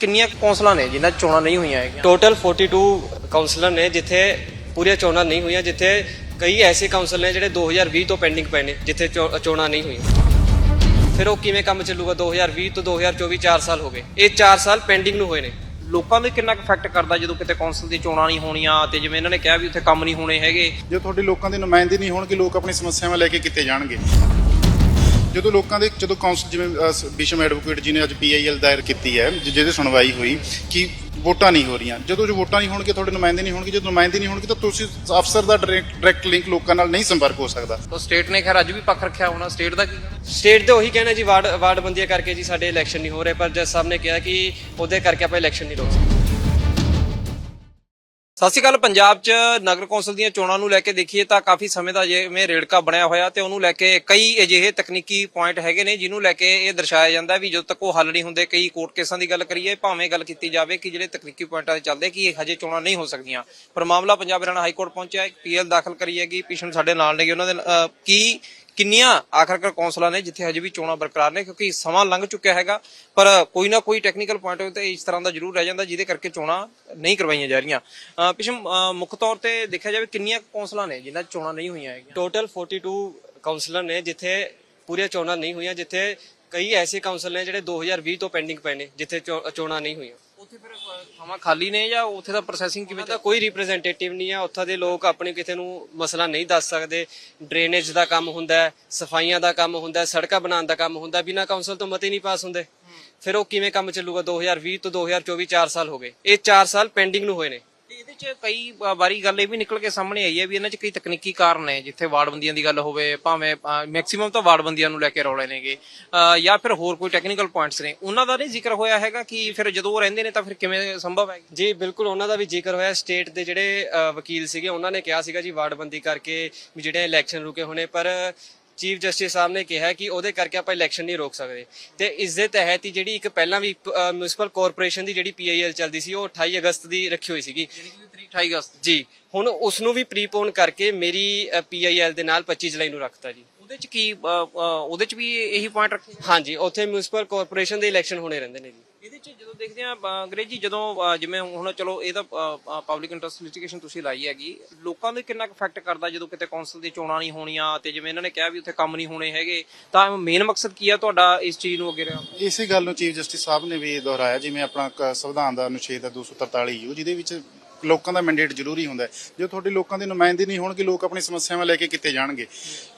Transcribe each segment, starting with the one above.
ਕਿੰਨੀਆਂ ਕੌਂਸਲਾਂ ਨੇ ਜਿਨ੍ਹਾਂ 'ਚ ਚੋਣਾਂ ਨਹੀਂ ਹੋਈਆਂ ਹੈਗੀਆਂ? ਟੋਟਲ 42 ਕਾਉਂਸਲਰ ਨੇ ਜਿੱਥੇ ਪੂਰੀਆਂ ਚੋਣਾਂ ਨਹੀਂ ਹੋਈਆਂ ਜਿੱਥੇ ਕਈ ਐਸੇ ਕਾਉਂਸਲ ਨੇ ਜਿਹੜੇ 2020 ਤੋਂ ਪੈਂਡਿੰਗ ਪਏ ਨੇ ਜਿੱਥੇ ਚੋ- ਚੋਣਾਂ ਨਹੀਂ ਹੋਈਆਂ। ਫਿਰ ਉਹ ਕਿਵੇਂ ਕੰਮ ਚੱਲੂਗਾ 2020 ਤੋਂ 2024 4 ਸਾਲ ਹੋ ਗਏ? ਇਹ 4 ਸਾਲ ਪੈਂਡਿੰਗ ਨੂੰ ਹੋਏ ਨੇ। ਲੋਕਾਂ ਦੇ ਕਿੰਨਾ ਕੁ ਇਫੈਕਟ ਕਰਦਾ ਜਦੋਂ ਕਿਤੇ ਕੌਂਸਲ ਦੀ ਚੋਣਾਂ ਨਹੀਂ ਹੋਣੀਆਂ ਤੇ ਜਿਵੇਂ ਇਹਨਾਂ ਨੇ ਕਿਹਾ ਵੀ ਉੱਥੇ ਕੰਮ ਨਹੀਂ ਹੋਣੇ ਹੈਗੇ? ਜੇ ਤੁਹਾਡੇ ਲੋਕਾਂ ਦੇ ਨੁਮਾਇੰਦੇ ਨਹੀਂ ਹੋਣਗੇ ਲੋਕ ਆਪਣੀ ਸਮੱਸਿਆਵਾਂ ਲੈ ਕੇ ਕਿੱਥੇ ਜਾਣਗੇ। ਜਦੋਂ ਲੋਕਾਂ ਦੇ ਜਦੋਂ ਕਾਉਂਸਲ ਜਿਵੇਂ ਵਿਸ਼ਮ ਐਡਵੋਕੇਟ ਜੀ ਨੇ ਅੱਜ ਪੀਆਈਐਲ ਦਾਇਰ ਕੀਤੀ ਹੈ ਜਿਹਦੇ ਸੁਣਵਾਈ ਹੋਈ, ਕਿ ਵੋਟਾਂ ਨਹੀਂ ਹੋ ਰਹੀਆਂ। ਜਦੋਂ ਜੋ ਵੋਟਾਂ ਨਹੀਂ ਹੋਣਗੇ ਤੁਹਾਡੇ ਨੁਮਾਇੰਦੇ ਨਹੀਂ ਹੋਣਗੇ ਜਦੋਂ ਨੁਮਾਇੰਦੇ ਨਹੀਂ ਹੋਣਗੇ, ਤਾਂ ਤੁਸੀਂ ਅਫਸਰ ਦਾ ਡਾਇਰੈਕਟ ਲਿੰਕ ਲੋਕਾਂ ਨਾਲ ਨਹੀਂ ਸੰਪਰਕ ਹੋ ਸਕਦਾ। ਤਾਂ ਸਟੇਟ ਨੇ ਖੈਰ ਅੱਜ ਵੀ ਪੱਖ ਰੱਖਿਆ ਹੋਣਾ। ਸਟੇਟ ਦਾ ਕੀ ਸਟੇਟ ਦੇ ਉਹੀ ਕਹਿਣਾ ਜੀ, ਵਾਰਡ ਵਾਰਡ ਬੰਦੀਆਂ ਕਰਕੇ ਜੀ ਸਾਡੇ ਇਲੈਕਸ਼ਨ ਨਹੀਂ ਹੋ ਰਹੇ, ਪਰ ਜੱਜ ਸਾਹਿਬ ਨੇ ਕਿਹਾ ਕਿ ਉਹਦੇ ਕਰਕੇ ਆਪਾਂ ਇਲੈਕਸ਼ਨ ਨਹੀਂ ਰੋਕ ਸਕਦੇ। ਸਤਿ ਸ਼੍ਰੀ ਅਕਾਲ, ਪੰਜਾਬ 'ਚ ਨਗਰ ਕੌਂਸਲ ਦੀਆਂ ਚੋਣਾਂ ਨੂੰ ਲੈ ਕੇ ਦੇਖੀਏ ਤਾਂ ਕਾਫੀ ਸਮੇਂ ਦਾ ਜਿਵੇਂ ਰੇੜਕਾ ਬਣਿਆ ਹੋਇਆ ਤੇ ਉਹਨੂੰ ਲੈ ਕੇ ਕਈ ਅਜਿਹੇ ਤਕਨੀਕੀ ਪੁਆਇੰਟ ਹੈਗੇ ਨੇ ਜਿਹਨੂੰ ਲੈ ਕੇ ਇਹ ਦਰਸਾਇਆ ਜਾਂਦਾ ਵੀ ਜਦੋਂ ਤੱਕ ਉਹ ਹੱਲ ਨਹੀਂ ਹੁੰਦੇ, ਕਈ ਕੋਰਟ ਕੇਸਾਂ ਦੀ ਗੱਲ ਕਰੀਏ, ਭਾਵੇਂ ਗੱਲ ਕੀਤੀ ਜਾਵੇ ਕਿ ਜਿਹੜੇ ਤਕਨੀਕੀ ਪੁਆਇੰਟਾਂ ਦੇ ਚੱਲਦੇ ਕਿ ਇਹ ਹਜੇ ਚੋਣਾਂ ਨਹੀਂ ਹੋ ਸਕਦੀਆਂ। ਪਰ ਮਾਮਲਾ ਪੰਜਾਬ ਹਰਿਆਣਾ ਹਾਈ ਕੋਰਟ ਪਹੁੰਚਿਆ ਹੈ ਪੀਐਲ ਦਾਖਲ ਕਰੀ ਹੈਗੀ, ਪੀਸ਼ਨ ਸਾਡੇ ਨਾਲ ਨੇਗੇ ਉਹਨਾਂ ਦੇ ਕੀ ਕਿੰਨੀਆਂ ਆਖਰਕਾਰ ਕੌਂਸਲਾਂ ਨੇ ਜਿੱਥੇ ਹਜੇ ਵੀ ਚੋਣਾਂ ਬਰਕਰਾਰ ਨੇ, ਕਿਉਂਕਿ ਸਮਾਂ ਲੰਘ ਚੁੱਕਿਆ ਹੈਗਾ, ਪਰ ਕੋਈ ਨਾ ਕੋਈ ਟੈਕਨੀਕਲ ਪੁਆਇੰਟ ਤੇ ਇਸ ਤਰ੍ਹਾਂ ਦਾ ਜ਼ਰੂਰ ਰਹਿ ਜਾਂਦਾ, ਜਿਹਦੇ ਕਰਕੇ ਚੋਣਾਂ ਨਹੀਂ ਕਰਵਾਈਆਂ ਜਾ ਰਹੀਆਂ। ਅਹ ਮੁੱਖ ਤੌਰ ਤੇ ਦੇਖਿਆ ਜਾਵੇ ਕਿੰਨੀਆਂ ਕੌਂਸਲਾਂ ਨੇ ਜਿਨ੍ਹਾਂ 'ਚ ਚੋਣਾਂ ਨਹੀਂ ਹੋਈਆਂ ਹੈਗੀਆਂ? ਟੋਟਲ 42 ਕਾਉਂਸਲਰ ਨੇ, ਜਿੱਥੇ ਪੂਰੀਆਂ ਚੋਣਾਂ ਨਹੀਂ ਹੋਈਆਂ, ਜਿੱਥੇ ਕਈ ਐਸੇ ਕਾਉਂਸਲ ਨੇ ਜਿਹੜੇ 2020 ਤੋਂ ਪੈਂਡਿੰਗ ਪਏ ਨੇ, ਜਿੱਥੇ ਚੋ- ਚੋਣਾਂ ਨਹੀਂ ਹੋਈਆਂ। ਉੱਥੇ ਫਿਰ ਥਾਵਾਂ ਖਾਲੀ ਨੇ ਜਾਂ ਉੱਥੇ ਦਾ ਪ੍ਰੋਸੈਸਿੰਗ ਕਿਵੇਂ ਦਾ ਕੋਈ ਰਿਪਰੈਜ਼ੈਂਟੇਟਿਵ ਨਹੀਂ ਆ। ਉੱਥੋਂ ਦੇ ਲੋਕ ਆਪਣੀ ਕਿਸੇ ਨੂੰ ਮਸਲਾ ਨਹੀਂ ਦੱਸ ਸਕਦੇ। ਡਰੇਨੇਜ ਦਾ ਕੰਮ ਹੁੰਦਾ ਹੈ ਸਫਾਈਆਂ ਦਾ ਕੰਮ ਹੁੰਦਾ ਹੈ ਸੜਕਾਂ ਬਣਾਉਣ ਦਾ ਕੰਮ ਹੁੰਦਾ ਬਿਨਾਂ ਕਾਉਂਸਲ ਤੋਂ ਮਤੇ ਨਹੀਂ ਪਾਸ ਹੁੰਦੇ। ਫਿਰ ਉਹ ਕਿਵੇਂ ਕੰਮ ਚੱਲੂਗਾ? 2020 ਤੋਂ 2024 4 ਸਾਲ ਹੋ ਗਏ। ਇਹ 4 ਸਾਲ ਪੈਂਡਿੰਗ ਨੂੰ ਹੋਏ ਨੇ। ਤੇ ਇਹਦੇ 'ਚ ਕਈ ਵਾਰੀ ਗੱਲ ਇਹ ਵੀ ਨਿਕਲ ਕੇ ਸਾਹਮਣੇ ਆਈ ਹੈ ਵੀ ਇਹਨਾਂ 'ਚ ਕਈ ਤਕਨੀਕੀ ਕਾਰਨ ਨੇ ਜਿੱਥੇ ਵਾਰਡਬੰਦੀਆਂ ਦੀ ਗੱਲ ਹੋਵੇ, ਭਾਵੇਂ ਮੈਕਸਿਮਮ ਤਾਂ ਵਾਰਡਬੰਦੀਆਂ ਨੂੰ ਲੈ ਕੇ ਰੌਲੇ ਨੇਗੇ ਜਾਂ ਫਿਰ ਹੋਰ ਕੋਈ ਟੈਕਨੀਕਲ ਪੁਆਇੰਟਸ ਨੇ। ਉਹਨਾਂ ਦਾ ਨਹੀਂ ਜ਼ਿਕਰ ਹੋਇਆ ਹੈਗਾ ਕਿ ਫਿਰ ਜਦੋਂ ਉਹ ਰਹਿੰਦੇ ਨੇ ਤਾਂ ਫਿਰ ਕਿਵੇਂ ਸੰਭਵ ਹੈ? ਜੀ, ਬਿਲਕੁਲ ਉਹਨਾਂ ਦਾ ਵੀ ਜ਼ਿਕਰ ਹੋਇਆ। ਸਟੇਟ ਦੇ ਜਿਹੜੇ ਵਕੀਲ ਸੀਗੇ, ਉਹਨਾਂ ਨੇ ਕਿਹਾ ਸੀਗਾ ਜੀ ਵਾਰਡਬੰਦੀ ਕਰਕੇ ਵੀ ਜਿਹੜੇ ਇਲੈਕਸ਼ਨ ਰੁਕੇ ਹੋਣੇ, ਪਰ ਚੀਫ ਜਸਟਿਸ ਸਾਹਿਬ ਨੇ ਕਿਹਾ ਕਿ ਉਹਦੇ ਕਰਕੇ ਆਪਾਂ ਇਲੈਕਸ਼ਨ ਨਹੀਂ ਰੋਕ ਸਕਦੇ। ਤੇ ਇਸ ਦੇ ਤਹਿਤ ਹੀ ਜਿਹੜੀ ਇੱਕ ਪਹਿਲਾਂ ਵੀ ਮਿਊਨਿਸਪਲ ਕਾਰਪੋਰੇਸ਼ਨ ਦੀ ਜਿਹੜੀ ਪੀਆਈਐਲ ਚੱਲਦੀ ਸੀ ਉਹ 28 ਅਗਸਤ ਦੀ ਰੱਖੀ ਹੋਈ ਸੀਗੀ। 28 ਅਗਸਤ। ਜੀ ਹੁਣ ਉਸ ਨੂੰ ਵੀ ਪ੍ਰੀਪੋਨ ਕਰਕੇ ਮੇਰੀ ਪੀਆਈਐਲ ਦੇ ਨਾਲ 25 ਜੁਲਾਈ ਨੂੰ ਰੱਖਤਾ ਜੀ। ਉਹਦੇ 'ਚ ਕੀ ਉਹਦੇ 'ਚ ਵੀ ਇਹੀ ਪੁਆਇੰਟ ਰੱਖੇ? ਹਾਂਜੀ ਉੱਥੇ ਮਿਊਨਿਸਪਲ ਕਾਰਪੋਰੇਸ਼ਨ ਦੇ ਇਲੈਕਸ਼ਨ ਹੋਣੇ ਰਹਿੰਦੇ ਨੇ ਜੀ। ਇਹਦੇ 'ਚ ਜਦੋਂ ਦੇਖਦੇ ਆ ਅੰਗਰੇਜ਼ ਜਦੋਂ ਜਿਵੇਂ ਹੁਣ ਚਲੋ ਇਹ ਤਾਂ ਪਬਲਿਕ ਇੰਟਰਸਟ ਲਿਟੀਗੇਸ਼ਨ ਤੁਸੀਂ ਲਾਈ ਹੈਗੀ ਲੋਕਾਂ ਦੇ ਕਿੰਨਾ ਇਫੈਕਟ ਕਰਦਾ ਜਦੋਂ ਕਿਤੇ ਕੌਂਸਲ ਦੀ ਚੋਣਾਂ ਨਹੀਂ ਹੋਣੀਆਂ ਤੇ ਜਿਵੇਂ ਇਹਨਾਂ ਨੇ ਕਿਹਾ ਵੀ ਉੱਥੇ ਕੰਮ ਨਹੀਂ ਹੋਣੇ ਹੈਗੇ ਤਾਂ ਮੇਨ ਮਕਸਦ ਕੀ ਆ ਤੁਹਾਡਾ ਇਸ ਚੀਜ਼ ਨੂੰ ਅੱਗੇ ਰਿਹਾ ਇਸੇ ਗੱਲ ਨੂੰ ਚੀਫ ਜਸਟਿਸ ਸਾਹਿਬ ਨੇ ਵੀ ਦੁਹਰਾਇਆ ਜਿਵੇਂ ਆਪਣਾ ਸੰਵਿਧਾਨ ਦਾ ਅਨੁਛੇਦ ਹੈ 243 ਯੂ ਜਿਹਦੇ ਵਿੱਚ ਲੋਕਾਂ ਦਾ ਮੈਂਡੇਟ ਜ਼ਰੂਰੀ ਹੁੰਦਾ ਜੇ ਤੁਹਾਡੇ ਲੋਕਾਂ ਦੇ ਨੁਮਾਇੰਦੇ ਨਹੀਂ ਹੋਣਗੇ ਲੋਕ ਆਪਣੀ ਸਮੱਸਿਆਵਾਂ ਲੈ ਕੇ ਕਿੱਥੇ ਜਾਣਗੇ।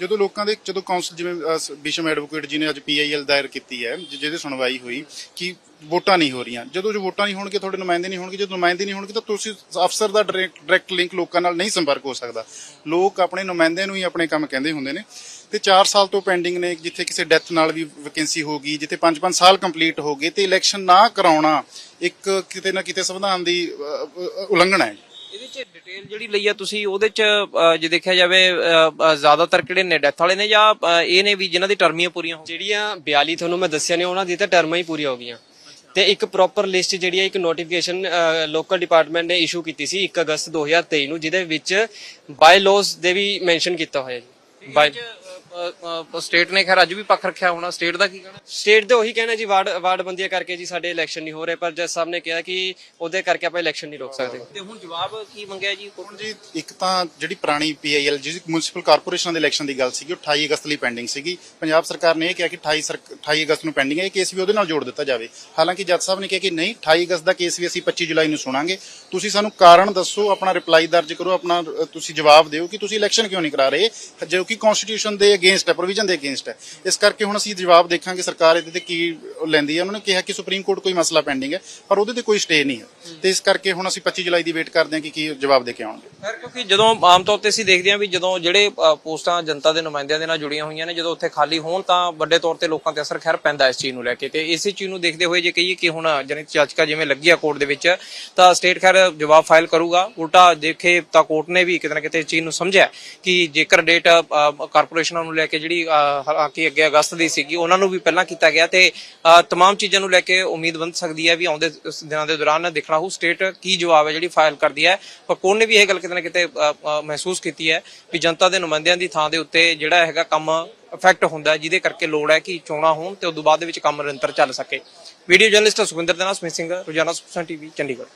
ਜਦੋਂ ਲੋਕਾਂ ਦੇ ਜਦੋਂ ਕਾਉਂਸਲ ਜਿਵੇਂ ਅਹ, ਐਡਵੋਕੇਟ ਜੀ ਨੇ ਅੱਜ ਪੀਆਈਐਲ ਦਾਇਰ ਕੀਤੀ ਹੈ ਜਿਹਦੇ ਸੁਣਵਾਈ ਹੋਈ ਕਿ ਵੋਟਾਂ ਨਹੀਂ ਹੋ ਰਹੀਆਂ। ਜਦੋਂ ਜੋ ਵੋਟਾਂ ਨਹੀਂ ਹੋਣਗੇ ਤੁਹਾਡੇ ਨੁਮਾਇੰਦੇ ਨਹੀਂ ਹੋਣਗੇ ਜਦੋਂ ਨੁਮਾਇੰਦੇ ਨਹੀਂ ਹੋਣਗੇ ਤਾਂ ਤੁਸੀਂ ਅਫਸਰ ਦਾ ਡਾਇਰੈਕਟ ਲਿੰਕ ਲੋਕਾਂ ਨਾਲ ਨਹੀਂ ਸੰਪਰਕ ਹੋ ਸਕਦਾ। ਲੋਕ ਆਪਣੇ ਨੁਮਾਇੰਦੇ ਨੂੰ ਹੀ ਆਪਣੇ ਕੰਮ ਕਹਿੰਦੇ ਹੁੰਦੇ ਨੇ। ਤੇ 4 ਸਾਲ ਤੋਂ ਪੈਂਡਿੰਗ ਨੇ ਜਿੱਥੇ ਕਿਸੇ ਡੈਥ ਨਾਲ ਵੀ ਵੈਕੈਂਸੀ ਹੋ ਗਈ ਜਿੱਥੇ 5-5 ਸਾਲ ਕੰਪਲੀਟ ਹੋ ਗਏ ਤੇ ਇਲੈਕਸ਼ਨ ਨਾ ਕਰਾਉਣਾ ਇੱਕ ਕਿਤੇ ਨਾ ਕਿਤੇ ਸੰਵਿਧਾਨ ਦੀ ਉਲੰਘਣਾ ਹੈ। ਇਹਦੇ ਚ ਡਿਟੇਲ ਜਿਹੜੀ ਲਈ ਆ ਤੁਸੀਂ ਉਹਦੇ ਚ ਜੇ ਦੇਖਿਆ ਜਾਵੇ ਜ਼ਿਆਦਾਤਰ ਕਿਹੜੇ ਨੇ ਡੈਥ ਵਾਲੇ ਨੇ ਜਾਂ ਇਹ ਨੇ ਵੀ ਜਿਨ੍ਹਾਂ ਦੀ ਟਰਮੀਆਂ ਪੂਰੀਆਂ ਹੋ ਜਿਹੜੀਆਂ 42 ਤੁਹਾਨੂੰ ਮੈਂ ਦੱਸਿਆ ਨੇ ਉਹਨਾਂ ਦੀ ਤਾਂ ਟਰਮਾਂ ਹੀ ਪੂਰੀਆਂ ਹੋ ਗਈਆਂ। ਤੇ ਇੱਕ ਪ੍ਰੋਪਰ ਲਿਸਟ ਜਿਹੜੀ ਹੈ ਇੱਕ ਨੋਟੀਫਿਕੇਸ਼ਨ ਲੋਕਲ ਡਿਪਾਰਟਮੈਂਟ ਨੇ ਇਸ਼ੂ ਕੀਤੀ ਸੀ 1 ਅਗਸਤ 2023 ਨੂੰ ਜਿਹਦੇ ਵਿੱਚ ਬਾਈ ਲਾਜ਼ ਦੇ ਵੀ ਮੈਂਸ਼ਨ ਕੀਤਾ ਹੋਇਆ ਜੀ। ਬਾਈ ਸਟੇਟ ਨੇ ਖੈਰ ਅੱਜ ਵੀ ਪੱਖ ਰੱਖਿਆ ਹੋਣਾ। ਸਟੇਟ ਦਾ ਕੀ ਕਹਿਣਾ? ਸਟੇਟ ਦੇ ਉਹੀ ਕਹਿਣਾ ਜੀ ਵਾਰਡ ਵਾਰਡ ਬੰਦੀਆਂ ਕਰਕੇ ਜੀ ਸਾਡੇ ਇਲੈਕਸ਼ਨ ਨਹੀਂ ਹੋ ਰਹੇ ਪਰ ਜੱਜ ਸਾਹਿਬ ਨੇ ਕਿਹਾ ਕਿ ਉਹਦੇ ਕਰਕੇ ਆਪਾਂ ਇਲੈਕਸ਼ਨ ਨਹੀਂ ਰੋਕ ਸਕਦੇ। ਤੇ ਹੁਣ ਜਵਾਬ ਕੀ ਮੰਗਿਆ ਜੀ? ਹੁਣ ਜੀ ਇੱਕ ਤਾਂ ਜਿਹੜੀ ਪੁਰਾਣੀ ਪੀਆਈਐਲ ਜਿਹਦੀ ਮਿਊਨਿਸਪਲ ਕਾਰਪੋਰੇਸ਼ਨ ਦੇ ਇਲੈਕਸ਼ਨ ਦੀ ਗੱਲ ਸੀਗੀ ਉਹ 28 ਅਗਸਤ ਲਈ ਪੈਂਡਿੰਗ ਸੀਗੀ। ਪੰਜਾਬ ਸਰਕਾਰ ਨੇ ਇਹ ਕਿਹਾ ਕਿ 28 ਸਰਕ- 28 ਅਗਸਤ ਨੂੰ ਪੈਂਡਿੰਗ ਹੈ ਇਹ ਕੇਸ ਵੀ ਉਹਦੇ ਨਾਲ ਜੋੜ ਦਿੱਤਾ ਜਾਵੇ। ਹਾਲਾਂਕਿ ਜੱਜ ਸਾਹਿਬ ਨੇ ਕਿਹਾ ਕਿ ਨਹੀਂ 28 ਅਗਸਤ ਦਾ ਕੇਸ ਵੀ ਅਸੀਂ 25 ਜੁਲਾਈ ਨੂੰ ਸੁਣਾਂਗੇ। ਤੁਸੀਂ ਸਾਨੂੰ ਕਾਰਨ ਦੱਸੋ ਆਪਣਾ ਰਿਪਲਾਈ ਦਰਜ ਕਰੋ ਆਪਣਾ ਤੁਸੀਂ ਜਵਾਬ ਦਿਓ ਕਿ ਤੁਸੀਂ ਇਲੈਕਸ਼ਨ ਕਿਉਂ ਨਹੀਂ ਕਰਾ ਰਹੇ? ਜੋ ਕਿ ਕਨਸਟੀਟਿਊਸ਼ਨ ਦੇ ਅਗੇਂਸਟ ਹੈ ਪ੍ਰੋਵੀਜ਼ਨ ਦੇ ਅਗੇਂਸਟ ਹੈ। ਇਸ ਕਰਕੇ ਹੁਣ ਅਸੀਂ ਜਵਾਬ ਦੇਖਾਂਗੇ ਸਰਕਾਰ ਇਹਦੇ ਤੇ ਕੀ ਲੈਂਦੀ ਹੈ। ਉਹਨਾਂ ਨੇ ਕਿਹਾ ਕਿ ਸੁਪਰੀਮ ਕੋਰਟ ਕੋਈ ਮਸਲਾ ਪੈਂਡਿੰਗ ਹੈ, ਪਰ ਉਹਦੇ ਤੇ ਕੋਈ ਸਟੇ ਨਹੀਂ ਹੈ। ਤੇ ਇਸ ਕਰਕੇ ਹੁਣ ਅਸੀਂ 25 ਜੁਲਾਈ ਦੀ ਵੇਟ ਕਰਦੇ ਹਾਂ ਕਿ ਕੀ ਜਵਾਬ ਦੇ ਕੇ ਆਉਣਗੇ। ਖੈਰ ਕਿਉਂਕਿ ਜਦੋਂ ਆਮ ਤੌਰ ਤੇ ਅਸੀਂ ਦੇਖਦੇ ਹਾਂ ਵੀ ਜਦੋਂ ਜਿਹੜੇ ਪੋਸਟਾਂ ਜਨਤਾ ਦੇ ਨੁਮਾਇੰਦਿਆਂ ਦੇ ਨਾਲ ਜੁੜੀਆਂ ਹੋਈਆਂ ਨੇ, ਜਦੋਂ ਉੱਥੇ ਖਾਲੀ ਹੋਣ ਤਾਂ ਵੱਡੇ ਤੌਰ ਤੇ ਲੋਕਾਂ ਤੇ ਅਸਰ ਖੈਰ ਪੈਂਦਾ ਇਸ ਚੀਜ਼ ਨੂੰ ਲੈ ਕੇ। ਤੇ ਇਸੇ ਚੀਜ਼ ਨੂੰ ਦੇਖਦੇ ਹੋਏ ਜੇ ਕਹੀਏ ਕਿ ਹੁਣ ਜਨਿਤ ਚਾਚਕਾ ਜਿਵੇਂ ਲੱਗੀ ਆ ਕੋਰਟ ਦੇ ਵਿੱਚ, ਤਾਂ ਸਟੇਟ ਖੈਰ ਜਵਾਬ ਫਾਈਲ ਕਰੂਗਾ। ਉਲਟਾ ਦੇਖੇ ਤਾਂ ਕੋਰਟ ਨੇ ਵੀ ਕਿਤੇ ਨਾ ਕਿਤੇ ਇਸ ਚੀਜ਼ ਨੂੰ ਸਮਝਿਆ ਕਿ ਜੇਕਰ ਡੇਟ ਕਾਰਪੋਰੇਸ਼ਨ ਨੂੰ ਲੈ ਕੇ ਜਿਹੜੀ ਹਾਲਾਂਕਿ ਅੱਗੇ ਅਗਸਤ ਦੀ ਸੀਗੀ ਉਹਨਾਂ ਨੂੰ ਵੀ ਪਹਿਲਾਂ ਕੀਤਾ ਗਿਆ ਤੇ ਅ, ਚੀਜ਼ਾਂ ਨੂੰ ਲੈ ਕੇ ਉਮੀਦ ਬਣ ਸਕਦੀ ਹੈ ਵੀ ਆਉਂਦੇ ਦਿਨਾਂ ਦੇ ਦੌਰਾਨ ਦੇਖਣਾ ਹੋਊ। ਸਟੇਟ ਕੀ ਜਵਾਬ ਹੈ ਜਿਹੜੀ ਫਾਈਲ ਕਰਦੀ ਹੈ। ਪਰ ਕੋਰਟ ਨੇ ਵੀ ਇਹ ਗੱਲ ਕਿਤੇ ਨਾ ਕਿਤੇ ਮਹਿਸੂਸ ਕੀਤੀ ਹੈ ਵੀ ਜਨਤਾ ਦੇ ਨੁਮਾਇੰਦਿਆਂ ਦੀ ਥਾਂ ਦੇ ਉੱਤੇ ਜਿਹੜਾ ਹੈਗਾ ਕੰਮ ਇਫੈਕਟ ਹੁੰਦਾ ਜਿਹਦੇ ਕਰਕੇ ਲੋੜ ਹੈ ਕਿ ਚੋਣਾਂ ਹੋਣ ਤੇ ਉਸ ਬਾਅਦ ਦੇ ਵਿੱਚ ਕੰਮ ਨਿਰੰਤਰ ਚੱਲ ਸਕੇ। ਵੀਡੀਓ ਜਰਨਲਿਸਟ ਸੁਖਿੰਦਰ ਦੇ ਨਾਲ ਸਮਿਤ ਸਿੰਘ ਰੋਜ਼ਾਨਾ ਸੁਖਸਾਨ ਟੀਵੀ ਚੰਡੀਗੜ੍ਹ।